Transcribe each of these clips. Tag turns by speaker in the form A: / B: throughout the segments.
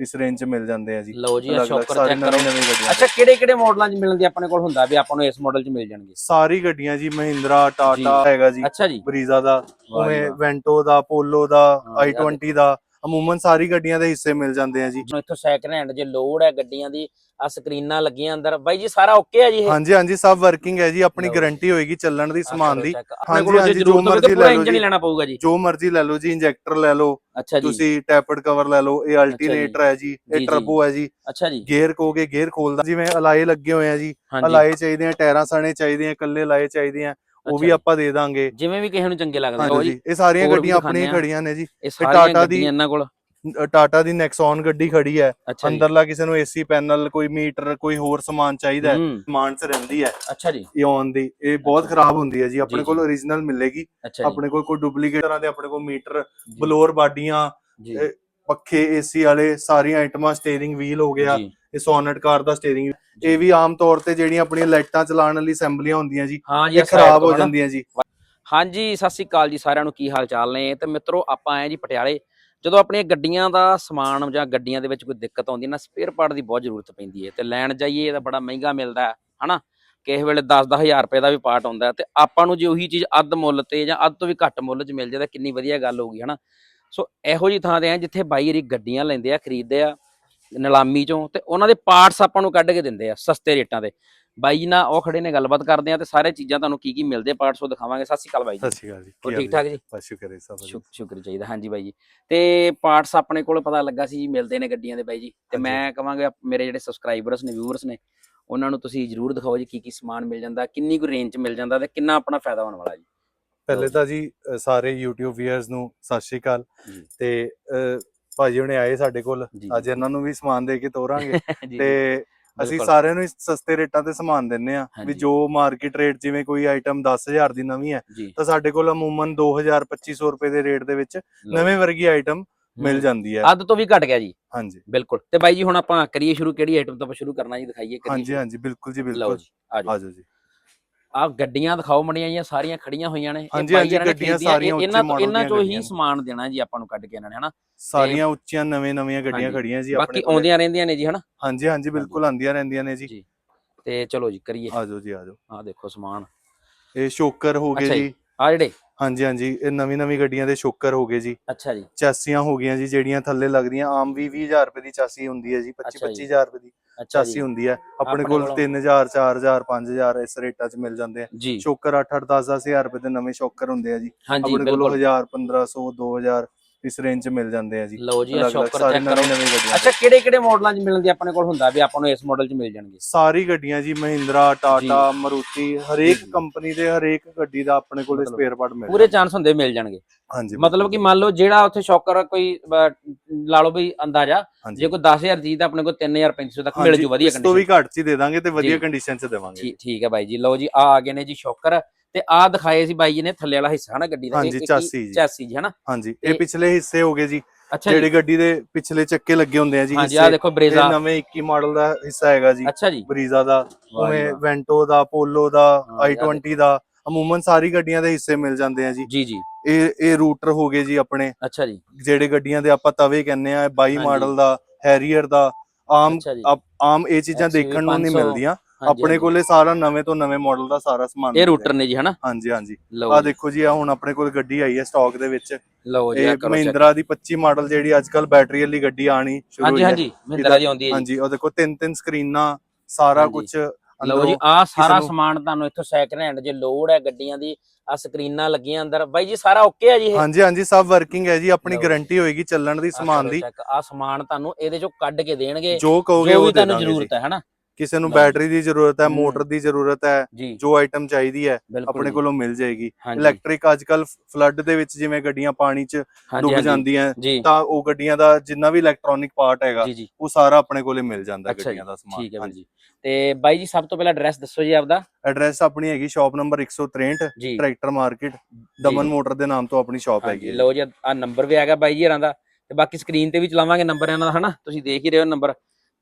A: ਇਸ ਰੇਂਜ 'ਚ ਮਿਲ ਜਾਂਦੇ ਆ ਜੀ।
B: ਲਓ ਜੀ ਆ ਸ਼ੌਕਰ ਚੈੱਕ ਕਰੋ।
A: ਨਵੀਂ ਨਵੀਂ ਗੱਡੀਆਂ
B: ਅੱਛਾ ਕਿਹੜੇ ਕਿਹੜੇ ਮਾਡਲਾਂ 'ਚ ਮਿਲਣ ਦੀ ਆਪਣੇ ਕੋਲ? ਹੁੰਦਾ ਵੀ ਆਪਾਂ ਨੂੰ ਇਸ ਮਾਡਲ 'ਚ ਮਿਲ ਜਾਣਗੇ।
A: ਸਾਰੀ ਗੱਡੀਆਂ ਜੀ ਮਹਿੰਦਰਾ। ਟਾਟਾ ਹੈਗਾ ਜੀ।
B: ਅੱਛਾ ਜੀ।
A: ਬਰੀਜ਼ਾ ਦਾ ਉਵੇਂ। ਵੈਂਟੋ ਦਾ ਪੋਲੋ ਦਾ
B: ਹਾਂ, ਯਾਰ
A: i20 ਦਾ। ਅਮੂਮਨ ਸਾਰੀ ਗੱਡੀਆਂ ਦੇ ਹਿੱਸੇ ਮਿਲ ਜਾਂਦੇ ਆ ਜੀ।
B: ਇੱਥੋਂ ਸੈਕਿੰਡ ਹੈਂਡ ਜੇ ਲੋਡ ਹੈ ਗੱਡੀਆਂ ਦੀ ਆ ਸਕਰੀਨਾਂ ਲੱਗੀਆਂ ਅੰਦਰ। ਬਾਈ ਜੀ ਸਾਰਾ ਓਕੇ ਹੈ ਜੀ ਇਹ?
A: ਹਾਂਜੀ ਹਾਂਜੀ ਸਭ ਵਰਕਿੰਗ ਹੈ ਜੀ ਆਪਣੀ। ਗਾਰੰਟੀ ਹੋਏਗੀ ਚੱਲਣ ਦੀ ਸਮਾਨ ਦੀ। ਹਾਂਜੀ,
B: ਕੋਲ
A: ਹਾਂਜੀ, ਜੋ ਮਰਜ਼ੀ ਲੈ ਲਓ
B: ਇੰਜਨ ਹੀ
A: ਜੀ।
B: ਲੈਣਾ ਪਊਗਾ ਜੀ।
A: ਜੋ ਮਰਜ਼ੀ ਲੈ ਲਓ ਜੀ ਇੰਜੈਕਟਰ ਲੈ ਲਓ।
B: ਅੱਛਾ ਜੀ।
A: ਤੁਸੀਂ ਟੈਪਡ ਕਵਰ ਲੈ ਲਓ ਇਹ ਅਲਟਰਨੇਟਰ ਹੈ ਜੀ ਇਹ। ਟਰਬੋ ਹੈ ਜੀ।
B: ਅੱਛਾ ਜੀ।
A: ਗੇਅਰ ਕਹੋਗੇ ਗੇਅਰ ਖੋਲਦਾ ਜਿਵੇਂ ਅਲਾਏ ਲੱਗੇ ਹੋਏ ਆ ਜੀ। ਅਲਾਏ ਚਾਹੀਦੇ ਆ ਟਾਇਰਾਂ ਸਣੇ ਚਾਹੀਦੇ ਆ ਇਕੱਲੇ ਲਾਏ ਚਾਹੀਦੇ ਆ। ਉਹ ਵੀ। ਆਪਾਂ ਦੇ ਦਾਂਗੇ।
B: ਜਿਵੇਂ ਵੀ ਕਿਸੇ ਨੂੰ ਚੰਗੇ ਲੱਗਦੇ ਹੋ ਜੀ
A: ਇਹ ਸਾਰੀਆਂ ਗੱਡੀਆਂ ਆਪਣੀਆਂ। ਖੜੀਆਂ ਨੇ ਜੀ।
B: ਇਹ
A: ਟਾਟਾ ਦੀ-
B: ਇਹਨਾਂ ਕੋਲ।
A: ਟਾਟਾ ਦੀ ਨੈਕਸੌਨ ਗੱਡੀ ਖੜੀ ਹੈ। ਅੰਦਰਲਾ ਕਿਸੇ ਨੂੰ ਏਸੀ ਪੈਨਲ ਕੋਈ ਮੀਟਰ ਕੋਈ ਹੋਰ ਸਮਾਨ ਚਾਹੀਦਾ ਹੈ ਸਮਾਨ ਚ ਰਹਿੰਦੀ ਹੈ।
B: ਅੱਛਾ ਜੀ।
A: ਇਹ ਆਨ ਦੀ ਇਹ ਬਹੁਤ ਖਰਾਬ ਹੁੰਦੀ ਹੈ ਜੀ। ਆਪਣੇ ਕੋਲ origignal ਮਿਲੇਗੀ। ਆਪਣੇ ਕੋਲ ਕੋਈ ਡੁਪਲੀਕੇਟ ਤਰ੍ਹਾਂ ਦੇ ਆਪਣੇ ਕੋਲ ਮੀਟਰ ਬਲੋਰ ਬਾਡੀਆਂ ਪੱਖੇ ਏਸੀ ਵਾਲੇ ਸਾਰੀਆਂ ਆਈਟਮਾਂ ਸਟੀਅਰਿੰਗ ਵੀਲ ਹੋ ਗਿਆ
B: ਜੀ।
A: ਇਹ ਸੋਨਟ ਕਾਰ ਦਾ ਸਟੀਅਰਿੰਗ ਇਹ ਵੀ ਆਮ ਤੌਰ ਤੇ ਜਿਹੜੀਆਂ ਆਪਣੀਆਂ ਲਾਈਟਾਂ ਚਲਾਉਣ ਵਾਲੀ ਅਸੈਂਬਲੀਆਂ ਹੁੰਦੀਆਂ ਜੀ
B: ਹਾਂ ਜੀ
A: ਇਹ
B: ਆਹ side
A: ਖਰਾਬ
B: ਤੋਂ
A: ਹੋ
B: ਹਨਾ।
A: ਜਾਂਦੀਆਂ ਜੀ।
B: ਹਾਂਜੀ ਸਤਿ ਸ੍ਰੀ ਅਕਾਲ ਜੀ ਸਾਰਿਆਂ ਨੂੰ ਕੀ ਹਾਲ ਚਾਲ ਨੇ? ਤੇ ਮਿੱਤਰੋ ਆਪਾਂ ਆਏ ਜੀ ਪਟਿਆਲੇ। ਜਦੋਂ ਆਪਣੀਆਂ ਗੱਡੀਆਂ ਦਾ ਸਮਾਨ ਜਾਂ ਗੱਡੀਆਂ ਦੇ ਵਿੱਚ ਕੋਈ ਦਿੱਕਤ ਆਉਂਦੀ ਹੈ ਨਾ ਸਪੇਅਰ ਪਾਰਟ ਦੀ ਬਹੁਤ ਜ਼ਰੂਰਤ ਪੈਂਦੀ ਹੈ ਤੇ ਲੈਣ ਜਾਈਏ ਤਾਂ ਬੜਾ ਮਹਿੰਗਾ ਮਿਲਦਾ ਹੈ ਹਨਾ? ਕਿਸੇ ਵੇਲੇ 10-10000 ਰੁਪਏ ਦਾ ਵੀ ਪਾਰਟ ਆਉਂਦਾ ਹੈ ਤੇ ਆਪਾਂ ਨੂੰ ਜੇ ਉਹੀ ਚੀਜ਼ ਅੱਧ ਮੁੱਲ ਤੇ ਜਾਂ ਅੱਧ ਤੋਂ ਵੀ ਘੱਟ ਮੁੱਲ 'ਚ ਮਿਲ ਜਾਏ ਤਾਂ ਕਿੰਨੀ ਵਧੀਆ ਗੱਲ ਹੋਊਗੀ ਹਨਾ? ਸੋ ਇਹੋ ਜੀ ਥਾਂ ਤੇ ਆ ਜਿੱਥੇ ਬਾਈ ਰੀ ਗੱਡੀਆਂ ਲੈਂਦੇ ਆ ਖਰੀਦਦੇ ਆ ਨਿਲਾਮੀ ਚੋਂ ਤੇ ਉਹਨਾਂ ਦੇ ਪਾਰਟਸ ਆਪਾਂ ਨੂੰ ਕੱਢ ਕੇ ਦਿੰਦੇ ਆ ਸਸਤੇ ਰੇਟਾਂ ਤੇ। ਬਾਈ ਜੀ ਨਾਲ ਉਹ ਖੜੇ ਨੇ ਗੱਲਬਾਤ ਕਰਦੇ ਆ ਤੇ ਸਾਰੇ ਚੀਜ਼ਾਂ ਤੁਹਾਨੂੰ ਕੀ ਕੀ ਮਿਲਦੇ ਪਾਰਟਸ ਉਹ ਦਿਖਾਵਾਂਗੇ। ਸਤਿ ਸ਼੍ਰੀ ਅਕਾਲ ਬਾਈ ਜੀ।
A: ਸਤਿ ਸ਼੍ਰੀ ਅਕਾਲ ਜੀ।
B: ਹੋਰ ਠੀਕ ਠਾਕ ਜੀ?
A: ਬਸ ਸ਼ੁਕਰ ਹੈ ਸਭ
B: ਸ਼ੁਕਰ ਚਾਹੀਦਾ। ਹਾਂਜੀ ਬਾਈ ਜੀ। ਤੇ ਪਾਰਟਸ ਆਪਣੇ ਕੋਲ ਪਤਾ ਲੱਗਾ ਸੀ ਜੀ ਮਿਲਦੇ ਨੇ ਗੱਡੀਆਂ ਦੇ ਬਾਈ ਜੀ। ਤੇ। ਮੈਂ ਕਹਾਂਗਾ ਮੇਰੇ ਜਿਹੜੇ ਸਬਸਕ੍ਰਾਈਬਰਸ ਨੇ ਵਿਊਅਰਸ ਨੇ ਉਹਨਾਂ ਨੂੰ ਤੁਸੀਂ ਜਰੂਰ ਦਿਖਾਓ ਜੀ ਕੀ ਕੀ ਸਮਾਨ ਮਿਲ ਜਾਂਦਾ ਕਿੰਨੀ ਕੁ ਰੇਂਜ ਚ ਮਿਲ ਜਾਂਦਾ ਤੇ ਕਿੰਨਾ ਆਪਣਾ ਫਾਇਦਾ ਹੋਣ ਵਾਲਾ ਜੀ।
A: ਪਹਿਲੇ ਤਾਂ ਜੀ ਅ, ਸਾਰੇ YouTube ਵੀਅਰਸ ਨੂੰ ਸਤਿ ਸ਼੍ਰੀ ਅਕਾਲ
B: ਜੀ।
A: ਤੇ ਅ, ਭਾਜੀ ਹੁਣੇ ਆਏ ਸਾਡੇ ਕੋਲ
B: ਜੀ।
A: ਅੱਜ ਇਹਨਾਂ ਨੂੰ ਵੀ ਸਮਾਨ ਦੇ ਕੇ ਤੋਰਾਂਗੇ
B: ਜੀ,
A: ਤੇ ਅਸੀਂ
B: ਬਿਲਕੁਲ।
A: ਸਾਰਿਆਂ ਨੂੰ ਹੀ ਸਸਤੇ ਰੇਟਾਂ ਤੇ ਸਮਾਨ ਦਿੰਨੇ ਆ ਵੀ
B: ਹਾਂਜੀ।
A: ਜੋ ਮਾਰਕੀਟ ਰੇਟ ਜਿਵੇਂ ਕੋਈ ਆਈਟਮ 10000 ਦੀ ਨਵੀਂ ਹੈ
B: ਜੀ
A: ਤਾਂ ਸਾਡੇ ਕੋਲ ਅਮੂਮਨ 2000 2500 ਰੁਪਏ ਦੇ ਰੇਟ ਦੇ ਵਿੱਚ
B: ਲਓ।
A: ਨਵੇਂ ਵਰਗੀ ਆਈਟਮ ਮਿਲ। ਜਾਂਦੀ ਹੈ
B: ਅੱਧ ਤੋਂ ਵੀ ਘਟ ਗਿਆ ਜੀ
A: ਹਾਂਜੀ
B: ਬਿਲਕੁਲ ਤੇ ਬਾਈ ਜੀ ਹੁਣ ਆਪਾਂ ਕਰੀਏ ਸ਼ੁਰੂ ਕਿਹੜੀ ਆਈਟਮ ਤੋਂ ਆਪਾਂ ਸ਼ੁਰੂ ਕਰਨਾ ਜੀ ਦਿਖਾਈਏ ਕਰੀਏ
A: ਹਾਂਜੀ। ਹਾਂਜੀ ਬਿਲਕੁਲ ਜੀ
B: ਲਓ
A: ਬਿਲਕੁਲ
B: ਜੀ
A: ਆਜੋ ਜੀ
B: ਆ ਗੱਡੀਆਂ ਦਿਖਾਓ ਮੜੀਆਂ ਜੀਆਂ ਸਾਰੀਆਂ ਖੜੀਆਂ ਹੋਈਆਂ ਨੇ।
A: ਹਾਂਜੀ, ਹਾਂਜੀ, ਗੱਡੀਆਂ ਸਾਰੀਆਂ ਉੱਚੇ
B: ਇਹਨਾਂ ਤੋਂ
A: model
B: ਇਹਨਾਂ ਚੋਂ ਹੀ। ਸਮਾਨ ਦੇਣਾ ਜੀ ਆਪਾਂ ਨੂੰ ਕੱਢ ਕੇ ਇਹਨਾਂ ਨੇ ਹਨਾ?
A: ਸਾਰੀਆਂ ਉੱਚੀਆਂ ਨਵੇਂ ਨਵੀਆਂ ਗੱਡੀਆਂ। ਖੜੀਆਂ ਜੀ
B: ਬਾਕੀ
A: ਆਪਣੇ ਕੋਲ।
B: ਆਉਂਦੀਆਂ ਰਹਿੰਦੀਆਂ ਨੇ ਜੀ ਹਨਾ?
A: ਹਾਂਜੀ ਹਾਂਜੀ ਬਿਲਕੁਲ ਆਂਦੀਆਂ ਰਹਿੰਦੀਆਂ ਨੇ ਜੀ।
B: ਤੇ ਚਲੋ ਜੀ ਕਰੀਏ।
A: ਆਜੋ ਜੀ ਆਜੋ
B: ਆ ਦੇਖੋ ਸਮਾਨ।
A: ਇਹ ਸ਼ੋਕਰ ਹੋ ਗਏ
B: ਜੀ। ਆ ਜਿਹੜੇ?
A: ਹਾਂਜੀ ਹਾਂਜੀ ਇਹ ਨਵੀਂ ਨਵੀਂ ਗੱਡੀਆਂ ਦੇ ਸ਼ੋਕਰ ਹੋ ਗਏ ਜੀ।
B: ਅੱਛਾ ਜੀ।
A: ਚਾਸੀਆਂ ਹੋ ਗਈਆਂ ਜੀ ਜਿਹੜੀਆਂ ਥੱਲੇ ਲੱਗਦੀਆਂ। ਆਮ 20 20000 ਰੁਪਏ ਦੀ ਚਾਸੀ ਹੁੰਦੀ ਹੈ ਜੀ 25
B: ਅੱਛਾ ਜੀ।
A: 25000 ਰੁਪਏ ਦੀ। ਚਾਸੀ ਹੁੰਦੀ ਹੈ। ਆਪਣੇ ਕੋਲ
B: ਕੋਲੋਂ-
A: 3000 4000 5000 ਇਸ ਰੇਟਾਂ 'ਚ ਮਿਲ ਜਾਂਦੇ ਆ। ਸ਼ੋਕਰ 8 8 10 10000 ਰੁਪਏ ਦੇ ਨਵੇਂ ਸ਼ੋਕਰ ਹੁੰਦੇ ਆ ਜੀ। ਆਪਣੇ ਕੋਲ
B: ਬਿਲਕੁਲ।
A: 1000 1500 2000 ਇਸ ਰੇਂਜ 'ਚ ਮਿਲ ਜਾਂਦੇ ਆ ਜੀ।
B: ਲਓ ਜੀ ਆ
A: ਅਲੱਗ-ਅਲੱਗ
B: ਸ਼ੌਕਰ
A: ਸਾਰੇ
B: ਚੈੱਕ ਕਰੋ।
A: ਨਵੇਂ ਨਵੇਂ ਗੱਡੀਆਂ
B: ਅੱਛਾ ਕਿਹੜੇ ਕਿਹੜੇ ਮਾਡਲਾਂ 'ਚ ਮਿਲਣ ਦੀ ਆਪਣੇ ਕੋਲ ਹੁੰਦਾ ਵੀ ਆਪਾਂ ਨੂੰ ਇਸ ਮਾਡਲ 'ਚ ਮਿਲ ਜਾਣਗੇ?
A: ਸਾਰੀ ਗੱਡੀਆਂ ਜੀ ਮਹਿੰਦਰਾ ਟਾਟਾ ਮਰੂਤੀ ਹਰੇਕ
B: ਜੀ।
A: ਕੰਪਨੀ ਦੇ ਹਰੇਕ ਗੱਡੀ ਦਾ ਆਪਣੇ ਕੋਲ
B: ਮਤਲਬ
A: ਸਪੇਅਰ ਪਾਰਟ ਮਿਲ
B: ਪੂਰੇ ਚਾਂਸ ਹੁੰਦੇ ਮਿਲ ਜਾਣਗੇ।
A: ਹਾਂਜੀ।
B: ਮਤਲਬ ਕਿ ਮੰਨ ਲਓ ਜਿਹੜਾ ਉੱਥੇ ਸ਼ੌਕਰ ਕੋਈ ਅਹ, ਲਾ ਲਓ ਵੀ ਅੰਦਾਜ਼ਾ
A: ਹਾਂਜੀ।
B: ਜੇ ਕੋਈ 10000 ਚੀਜ਼ ਤਾਂ ਆਪਣੇ ਕੋਲ 3500 ਤੱਕ ਮਿਲ ਜੂ ਵਧੀਆ
A: ਇਸ ਤੋਂ ਵੀ ਘੱਟ ਚ ਹੀ ਦੇ ਦਾਂਗੇ ਤੇ ਵਧੀਆ
B: ਜੀ।
A: ਕੰਡੀਸ਼ਨ ਚ ਦੇਵਾਂਗੇ
B: ਠੀਕ ਠੀਕ ਹੈ ਬਾਈ ਜੀ। ਲਓ ਜੀ ਆ ਆ ਗਏ ਨੇ ਜੀ ਸ਼ੌਕਰ ਤੇ ਆ ਦਿਖਾਏ ਸੀ ਬਾਈ ਜੀ ਨੇ ਥੱਲੇ ਵਾਲਾ ਹਿੱਸਾ ਹਨਾ ਗੱਡੀ ਦਾ?
A: ਹਾਂਜੀ, ਚਾਸੀ ਜੀ।
B: ਚਾਸੀ ਜੀ ਹਨਾ?
A: ਹਾਂਜੀ ਇਹ ਪਿਛਲੇ ਹਿੱਸੇ ਹੋ ਗਏ ਜੀ। ਜਿਹੜੇ ਗੱਡੀ ਦੇ ਪਿਛਲੇ ਚੱਕੇ ਲੱਗੇ ਹੁੰਦੇ ਆ ਜੀ
B: ਹਾਂਜੀ। ਆ ਦੇਖੋ
A: ਇਹ
B: ਬਰੇਜ਼ਾ
A: ਨਵੇਂ 21 ਮਾਡਲ ਦਾ ਹਿੱਸਾ ਹੈਗਾ ਜੀ।
B: ਅੱਛਾ ਜੀ।
A: ਬਰੀਜ਼ਾ ਦਾ ਉਵੇਂ। ਵੈਂਟੋ ਦਾ ਪੋਲੋ ਦਾ
B: ਹਾਂ, ਯਾਰ
A: i20 ਦਾ ਅਮੂਮਨ ਸਾਰੀ ਗੱਡੀਆਂ ਦੇ ਹਿੱਸੇ ਮਿਲ ਜਾਂਦੇ ਆ ਜੀ।
B: ਜੀ ਜੀ।
A: ਇਹ ਇਹ ਰੂਟਰ ਹੋ ਗਏ ਜੀ ਆਪਣੇ।
B: ਅੱਛਾ ਜੀ।
A: ਜਿਹੜੇ ਗੱਡੀਆਂ ਦੇ ਆਪਾਂ ਤਵੇ ਕਹਿੰਦੇ ਆ 22
B: ਹਾਂਜੀ।
A: ਮਾਡਲ ਦਾ ਹੈਰੀਅਰ ਦਾ ਆਮ ਆਮ ਇਹ ਚੀਜ਼ਾਂ ਦੇਖਣ ਨੂੰ ਨਹੀਂ
B: 500
A: ਮਿਲਦੀਆਂ। ਆਪਣੇ
B: ਹਾਂਜੀ।
A: ਕੋਲੇ ਸਾਰਾ ਨਵੇਂ ਤੋਂ ਨਵੇਂ ਮਾਡਲ ਦਾ ਸਾਰਾ ਸਮਾਨ
B: ਇਹ ਰੂਟਰ ਨੇ ਜੀ ਹਨਾ?
A: ਹਾਂਜੀ ਹਾਂਜੀ। ਆ ਦੇਖੋ ਜੀ ਆ ਹੁਣ ਆਪਣੇ ਕੋਲ ਗੱਡੀ ਆਈ ਹੈ ਸਟਾਕ ਦੇ ਵਿੱਚ।
B: ਲਓ ਜੀ ਆ
A: ਇਹ। ਮਹਿੰਦਰਾ ਦੀ 25 ਮਾਡਲ ਜਿਹੜੀ ਅੱਜ ਕੱਲ ਬੈਟਰੀ ਵਾਲੀ ਗੱਡੀ ਆਣੀ ਸ਼ੁਰੂ
B: ਹਾਂਜੀ
A: ਹੋਈ ਹੈ।
B: ਹਾਂਜੀ ਮਹਿੰਦਰਾ ਦੀ ਆਉਂਦੀ ਹੈ
A: ਹਾਂਜੀ ਉਹ ਦੇਖੋ ਤਿੰਨ ਤਿੰਨ ਸਕਰੀਨਾਂ ਸਾਰਾ
B: ਹਾਂਜੀ।
A: ਕੁਝ
B: ਲਓ ਜੀ ਆ ਸਾਰਾ ਸਮਾਨ ਤੁਹਾਨੂੰ ਇੱਥੋਂ ਸੈਕਿੰਡ ਹੈਂਡ ਜੇ ਲੋਡ ਹੈ ਗੱਡੀਆਂ ਦੀ ਆ ਸਕਰੀਨਾਂ ਲੱਗੀਆਂ ਅੰਦਰ। ਬਾਈ ਜੀ ਸਾਰਾ ਓਕੇ ਹੈ ਜੀ ਇਹ?
A: ਹਾਂਜੀ ਹਾਂਜੀ ਸਭ ਵਰਕਿੰਗ ਹੈ ਜੀ ਆਪਣੀ। ਗਾਰੰਟੀ ਹੋਏਗੀ ਚੱਲਣ ਦੀ ਸਮਾਨ ਦੀ।
B: ਆ ਸਮਾਨ ਤੁਹਾਨੂੰ ਇਹਦੇ ਚੋਂ ਕੱਢ ਕੇ ਦੇਣਗੇ।
A: ਜੋ ਕਹੋਗੇ ਉਹ
B: ਤੁਹਾਨੂੰ। ਜ਼ਰੂਰਤ ਹੈ ਹਨਾ?
A: ਕਿਸੇ ਨੂੰ। ਬੈਟਰੀ ਦੀ ਜ਼ਰੂਰਤ ਹੈ। ਮੋਟਰ ਦੀ ਜ਼ਰੂਰਤ ਹੈ
B: ਜੀ।
A: ਆਈਟਮ ਚਾਹੀਦੀ ਹੈ ਆਪਣੇ। ਕੋਲੋਂ ਮਿਲ ਜਾਏਗੀ। ਇਲੈਕਟ੍ਰਿਕ ਅੱਜ ਕੱਲ ਫਲੱਡ ਦੇ ਵਿੱਚ ਜਿਵੇਂ ਗੱਡੀਆਂ ਪਾਣੀ 'ਚ ਡੁੱਬ। ਜਾਂਦੀਆਂ ਤਾਂ ਉਹ ਗੱਡੀਆਂ ਦਾ ਜਿੰਨਾ ਵੀ ਇਲੈਕਟ੍ਰੋਨਿਕ ਪਾਰਟ ਹੈਗਾ ਉਹ ਸਾਰਾ ਆਪਣੇ ਕੋਲੇ ਮਿਲ ਜਾਂਦਾ ਗੱਡੀਆਂ ਦਾ ਸਮਾਨ।
B: ਠੀਕ ਹੈ ਜੀ। ਤੇ ਬਾਈ ਜੀ ਸਭ ਤੋਂ ਪਹਿਲਾਂ ਐਡਰੈਸ ਦੱਸੋ ਜੀ ਆਪਦਾ।
A: ਐਡਰੈਸ ਆਪਣੀ ਹੈਗੀ ਸ਼ਾਪ ਨੰਬਰ 163
B: ਜੀ।
A: ਟਰੈਕਟਰ ਮਾਰਕੀਟ ਦਮਨ ਮੋਟਰ ਦੇ ਨਾਮ ਤੋਂ ਆਪਣੀ ਸ਼ਾਪ ਹੈਗੀ
B: ਲਓ ਜੀ ਆ ਨੰਬਰ ਵੀ ਹੈਗਾ ਬਾਈ ਜੀ ਹਰਾਂ ਦਾ। ਤੇ ਬਾਕੀ ਸਕਰੀਨ ਤੇ ਵੀ ਚਲਾਵਾਂਗੇ ਨੰਬਰ ਇਹਨਾਂ ਦਾ ਹਨਾ? ਤੁਸੀਂ ਦੇਖ ਹੀ ਰਹੇ ਹੋ ਨੰਬਰ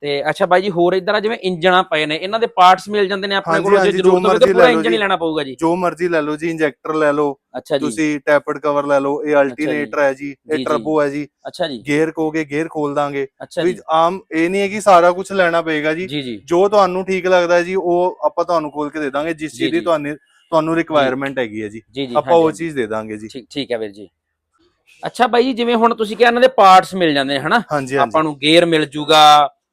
B: ਤੇ ਅੱਛਾ ਬਾਈ ਜੀ ਹੋਰ ਇਧਰ ਜਿਵੇਂ ਇੰਜਣਾ ਪਏ ਨੇ ਇਹਨਾਂ ਦੇ ਪਾਰਟਸ ਮਿਲ ਜਾਂਦੇ ਨੇ ਆਪਣੇ ਕੋਲ ਜੇ ਜ਼ਰੂਰਤ ਹੋਵੇ ਤਾਂ ਪੂਰਾ ਇੰਜਨ ਹੀ। ਲੈਣਾ ਪਊਗਾ ਜੀ।
A: ਜੋ ਮਰਜ਼ੀ ਲੈ ਲਓ ਜੀ ਇੰਜੈਕਟਰ ਲੈ ਲਓ
B: ਅੱਛਾ ਜੀ।
A: ਤੁਸੀਂ ਟੈਪਡ ਕਵਰ ਲੈ ਲਓ ਇਹ ਅਲਟਰਨੇਟਰ ਹੈ ਜੀ ਇਹ। ਟਰਬੋ ਹੈ ਜੀ।
B: ਅੱਛਾ ਜੀ।
A: ਗੇਅਰ ਕਹੋਗੇ ਗੇਅਰ ਖੋਲ ਦਾਂਗੇ। ਵੀ ਆਮ ਇਹ ਨਹੀਂ ਹੈ ਕਿ ਸਾਰਾ ਕੁਝ ਲੈਣਾ ਪਏਗਾ ਜੀ।
B: ਜੀ
A: ਤੁਹਾਨੂੰ ਠੀਕ ਲੱਗਦਾ ਜੀ ਉਹ ਆਪਾਂ ਤੁਹਾਨੂੰ ਖੋਲ ਕੇ ਦੇ ਦਾਂਗੇ ਜਿਸ
B: ਜੀ,
A: ਚੀਜ਼ ਦੀ। ਤੁਹਾਨੂੰ ਤੁਹਾਨੂੰ ਰਿਕੁਆਇਰਮੈਂਟ ਹੈਗੀ ਹੈ ਜੀ। ਆਪਾਂ ਉਹ ਚੀਜ਼ ਦੇ ਦਾਂਗੇ ਜੀ।
B: ਠੀਕ ਠੀਕ ਹੈ ਵੀਰ ਜੀ। ਅੱਛਾ ਬਾਈ ਜੀ ਜਿਵੇਂ ਹੁਣ ਤੁਸੀਂ ਕਿਹਾ ਇਹਨਾਂ ਦੇ ਪਾਰਟਸ ਮਿਲ ਜਾਂਦੇ ਨੇ ਹਨਾ? ਆਪਾਂ ਨੂੰ ਗੇਅਰ ਮਿਲ ਜੂਗਾ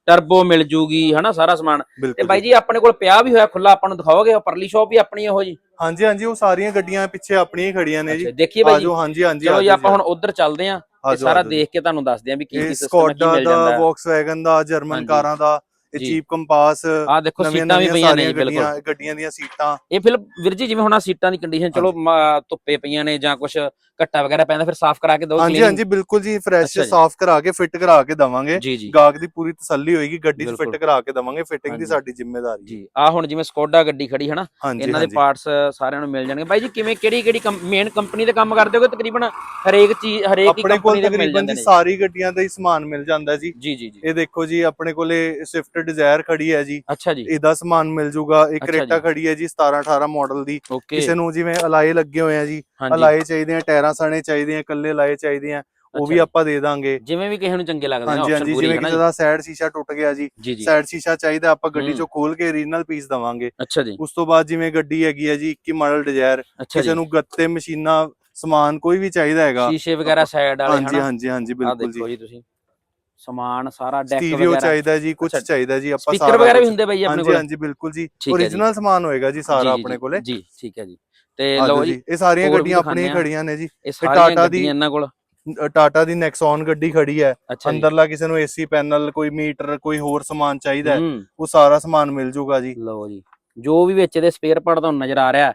B: ਟਰਬੋ ਮਿਲ ਜੂਗੀ ਹਨਾ ਸਾਰਾ ਸਮਾਨ। ਤੇ ਬਾਈ ਜੀ ਆਪਣੇ ਕੋਲ ਪਿਆ ਵੀ ਹੋਇਆ ਖੁੱਲਾ ਆਪਾਂ ਨੂੰ ਦਿਖਾਓਗੇ ਉਹ ਪਰਲੀ ਸ਼ਾਪ ਵੀ ਆਪਣੀ ਇਹੋ ਜੀ?
A: ਹਾਂਜੀ ਹਾਂਜੀ ਉਹ ਸਾਰੀਆਂ ਗੱਡੀਆਂ ਪਿੱਛੇ ਆਪਣੀਆਂ ਹੀ ਖੜੀਆਂ ਨੇ ਜੀ।
B: ਦੇਖੀਏ ਬਾਈ ਜੀ।
A: ਆਜੋ ਹਾਂਜੀ ਹਾਂਜੀ
B: ਚਲੋ ਜੀ ਆਪਾਂ ਹੁਣ ਉਧਰ ਚੱਲਦੇ ਆਂ ਸਾਰਾ। ਦੇਖ ਕੇ ਤੁਹਾਨੂੰ ਦੱਸਦੇ ਆਂ ਵੀ ਕੀ ਕੀ ਸਿਸਟਮ ਕੀ
A: ਸਕੋਡਾ
B: ਮਿਲ
A: ਦਾ
B: ਜਾਂਦਾ
A: ਵੌਕਸਵੈਗਨ ਦਾ ਜਰਮਨ। ਕਾਰਾਂ ਦਾ ਇਹ
B: ਜੀ।
A: ਚੀਪ ਕੰਪਾਸ
B: ਆ ਦੇਖੋ ਸੀਟਾਂ ਵੀ ਪਈਆਂ ਨੇ ਬਿਲਕੁਲ।
A: ਗੱਡੀਆਂ ਦੀਆਂ ਸੀਟਾਂ।
B: ਇਹ ਫਿਰ ਵੀਰ ਜੀ ਜਿਵੇਂ ਹੁਣ ਆ ਸੀਟਾਂ ਦੀ ਕੰਡੀਸ਼ਨ ਚਲੋ ਧੁੱਪੇ ਪਈਆਂ ਨੇ ਜਾਂ ਕੁਝ ਘੱਟਾ ਵਗੈਰਾ ਪੈਂਦਾ ਫਿਰ ਸਾਫ਼ ਕਰਾ ਕੇ ਦੋ
A: ਹਾਂਜੀ ਹਾਂਜੀ ਬਿਲਕੁਲ ਜੀ ਫਰੈਸ਼। ਸਾਫ਼ ਕਰਾ ਕੇ ਫਿੱਟ ਕਰਾ ਕੇ ਦਵਾਂਗੇ। ਗਾਹਕ ਦੀ ਪੂਰੀ ਤਸੱਲੀ ਹੋਏਗੀ ਗੱਡੀ 'ਚ। ਫਿੱਟ ਕਰਾ ਕੇ ਦਵਾਂਗੇ ਫਿਟਿੰਗ ਦੀ। ਸਾਡੀ ਜ਼ਿੰਮੇਵਾਰੀ
B: ਜੀ ਆ ਹੁਣ ਜਿਵੇਂ ਸਕੋਡਾ ਗੱਡੀ ਖੜੀ ਹੈ ਨਾ ਇਹਨਾਂ ਦੇ ਪਾਰਟਸ ਸਾਰਿਆਂ ਨੂੰ ਮਿਲ ਜਾਣਗੇ। ਬਾਈ ਜੀ ਕਿਵੇਂ ਕਿਹੜੀ ਕਿਹੜੀ ਮੇਨ ਕੰਪਨੀ ਦੇ ਕੰਮ ਕਰਦੇ ਹੋਗੇ? ਤਕਰੀਬਨ ਹਰੇਕ ਚੀਜ਼ ਹਰੇਕ ਹੀ ਕੰਪਨੀ ਦੇ ਮਿਲ ਜਾਂਦੇ ਨੇ।
A: ਸਾਰੀ ਗੱਡੀਆਂ ਦਾ ਹੀ ਸਮਾਨ ਮਿਲ ਜਾਂਦਾ ਜੀ।
B: ਜੀ ਜੀ
A: ਇਹ ਦੇਖੋ ਜੀ ਆਪਣੇ ਕੋਲੇ ਸਵਿਫਟ ਡਿਜ਼ਾਇਰ ਖੜੀ ਹੈ ਜੀ।
B: ਅੱਛਾ ਜੀ।
A: ਇਹਦਾ ਸਮਾਨ ਮਿਲ ਜੂਗਾ। ਇੱਕ ਕਰੇਟਾ। ਖੜੀ ਹੈ ਜੀ 17 18 ਮਾਡਲ ਦੀ ਕਿਸੇ ਨੂੰ ਜਿਵੇਂ ਅਲਾਏ ਲੱਗੇ ਹੋਏ ਆ ਜੀ ਅਲਾਏ ਚਾਹੀਦੇ ਆ ਟਾਇਰਾਂ ਸਣੇ ਚਾਹੀਦੇ ਆ ਕੱਲੇ ਅਲਾਏ ਚਾਹੀਦੇ ਆ ਉਹ ਵੀ। ਆਪਾਂ ਦੇ ਦਾਂਗੇ।
B: ਜਿਵੇਂ ਵੀ ਕਿਸੇ ਨੂੰ ਚੰਗੇ ਲੱਗਦੇ ਨੇ ਆਪਸ਼ਨ ਪੂਰੀ
A: ਜਿਵੇਂ
B: ਹੈ ਨਾ
A: ਕਿਸੇ ਦਾ ਸਾਈਡ ਸ਼ੀਸ਼ਾ ਟੁੱਟ ਗਿਆ ਜੀ ਸਾਈਡ ਸ਼ੀਸ਼ਾ ਚਾਹੀਦਾ ਆਪਾਂ ਗੱਡੀ। ਚੋਂ ਖੋਲ ਕੇ ਰੀਜਨਲ ਪੀਸ ਦਵਾਂਗੇ।
B: ਅੱਛਾ ਜੀ।
A: ਉਸ ਤੋਂ ਬਾਅਦ ਜਿਵੇਂ ਗੱਡੀ ਹੈਗੀ ਹੈ ਜੀ 21 ਮਾਡਲ ਡਿਜ਼ਾਇਰ ਕਿਸੇ ਨੂੰ ਗੱਤੇ ਮਸ਼ੀਨਾਂ ਸਮਾਨ ਕੋਈ ਵੀ ਚਾਹੀਦਾ ਹੈਗਾ।
B: ਸ਼ੀਸ਼ੇ ਵਗੈਰਾ ਸਾਈਡ ਵਾਲੇ
A: ਹਾਂਜੀ ਹਾਂਜੀ ਹਾਂਜੀ
B: ਆ
A: ਬਿਲਕੁਲ
B: ਦੇਖੋ
A: ਜੀ।
B: ਜੀ ਤੁਸੀਂ। ਸਮਾਨ ਸਾਰਾ ਡੈਕ
A: ਸਟੀਰੀਓ
B: ਵਗੈਰਾ।
A: ਚਾਹੀਦਾ ਜੀ ਕੁਝ। ਚਾਹੀਦਾ ਜੀ ਆਪਾਂ
B: ਸਪੀਕਰ ਵਗੈਰਾ ਵੀ ਹੁੰਦੇ ਬਾਈ ਆਪਣੇ ਕੋਲ?
A: ਹਾਂਜੀ ਬਿਲਕੁਲ ਜੀ origignal ਸਮਾਨ ਹੋਏਗਾ ਜੀ ਸਾਰਾ ਆਪਣੇ ਕੋਲੇ।
B: ਜੀ ਠੀਕ ਹੈ ਜੀ। ਤੇ ਲਓ ਜੀ
A: ਇਹ ਸਾਰੀਆਂ ਗੱਡੀਆਂ ਆਪਣੀਆਂ। ਖੜੀਆਂ ਨੇ ਜੀ।
B: ਇਹ
A: ਟਾਟਾ ਦੀ-
B: ਇਹਨਾਂ ਕੋਲ?
A: ਟਾਟਾ ਦੀ ਨੈਕਸਨ ਗੱਡੀ ਖੜੀ ਹੈ। ਅੰਦਰਲਾ ਕਿਸੇ ਨੂੰ ਏਸੀ ਪੈਨਲ ਕੋਈ ਮੀਟਰ ਕੋਈ ਹੋਰ ਸਮਾਨ ਚਾਹੀਦਾ ਉਹ ਸਾਰਾ ਸਮਾਨ ਮਿਲ ਜੂਗਾ ਜੀ।
B: ਲਓ ਜੀ ਜੋ ਵੀ ਵਿੱਚ ਇਹਦੇ ਸਪੇਅਰ ਪਾਰਟ ਤੁਹਾਨੂੰ ਨਜ਼ਰ ਆ ਰਿਹਾ